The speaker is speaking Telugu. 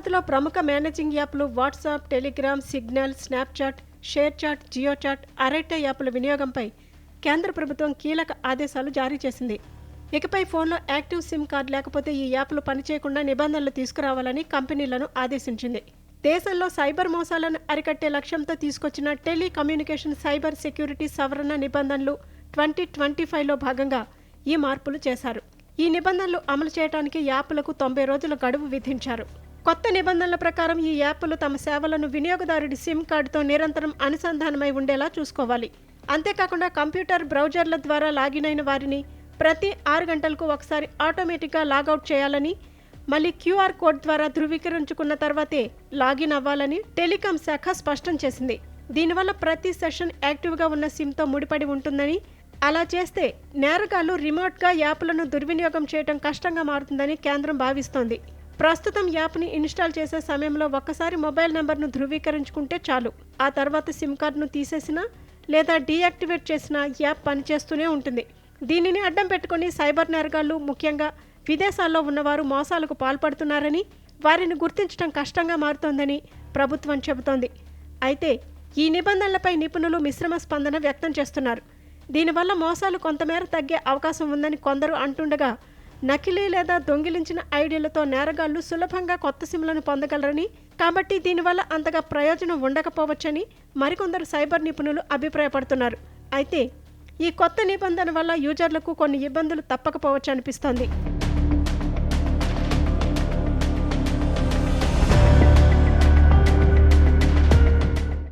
భారత్లో ప్రముఖ మేనేజింగ్ యాప్లు WhatsApp Telegram Signal Snapchat ShareChat JioChat Arattai యాప్ల వినియోగంపై కేంద్ర ప్రభుత్వం కీలక ఆదేశాలు జారీ చేసింది. ఇకపై ఫోన్లో యాక్టివ్ సిమ్ కార్డు లేకపోతే ఈ యాప్లు పనిచేయకుండా నిబంధనలు తీసుకురావాలని కంపెనీలను ఆదేశించింది. దేశంలో సైబర్ మోసాలను అరికట్టే లక్ష్యంతో తీసుకొచ్చిన టెలికమ్యూనికేషన్ సైబర్ సెక్యూరిటీ సవరణ నిబంధనలు ట్వంటీ ట్వంటీ ఫైవ్లో భాగంగా ఈ మార్పులు చేశారు. ఈ నిబంధనలు అమలు చేయడానికి యాప్లకు తొంభై రోజుల గడువు విధించారు. కొత్త నిబంధనల ప్రకారం ఈ యాప్లు తమ సేవలను వినియోగదారుడి సిమ్ కార్డుతో నిరంతరం అనుసంధానమై ఉండేలా చూసుకోవాలి. అంతేకాకుండా కంప్యూటర్ బ్రౌజర్ల ద్వారా లాగిన్ అయిన వారిని ప్రతి ఆరు గంటలకు ఒకసారి ఆటోమేటిక్గా లాగౌట్ చేయాలని మళ్ళీ క్యూఆర్ కోడ్ ద్వారా ధృవీకరించుకున్న తర్వాతే లాగిన్ అవ్వాలని టెలికాం శాఖ స్పష్టం చేసింది. దీనివల్ల ప్రతి సెషన్ యాక్టివ్గా ఉన్న సిమ్తో ముడిపడి ఉంటుందని అలా చేస్తే నేరగాళ్ళు రిమోట్గా యాప్లను దుర్వినియోగం చేయడం కష్టంగా మారుతుందని కేంద్రం భావిస్తోంది. ప్రస్తుతం యాప్ని ఇన్స్టాల్ చేసే సమయంలో ఒక్కసారి మొబైల్ నెంబర్ను ధృవీకరించుకుంటే చాలు. ఆ తర్వాత సిమ్ కార్డును తీసేసినా లేదా డీయాక్టివేట్ చేసిన యాప్ పనిచేస్తూనే ఉంటుంది. దీనిని అడ్డం పెట్టుకుని సైబర్ నేరగాళ్ళు ముఖ్యంగా విదేశాల్లో ఉన్నవారు మోసాలకు పాల్పడుతున్నారని వారిని గుర్తించడం కష్టంగా మారుతోందని ప్రభుత్వం చెబుతోంది. అయితే ఈ నిబంధనలపై నిపుణులు మిశ్రమ స్పందన వ్యక్తం చేస్తున్నారు. దీనివల్ల మోసాలు కొంతమేర తగ్గే అవకాశం ఉందని కొందరు అంటుండగా నకిలీ లేదా దొంగిలించిన ఐడీలతో నేరగాళ్ళు సులభంగా కొత్త సిమ్లను పొందగలరని కాబట్టి దీనివల్ల అంతగా ప్రయోజనం ఉండకపోవచ్చని మరికొందరు సైబర్ నిపుణులు అభిప్రాయపడుతున్నారు. అయితే ఈ కొత్త నిబంధన వల్ల యూజర్లకు కొన్ని ఇబ్బందులు తప్పకపోవచ్చు అనిపిస్తోంది.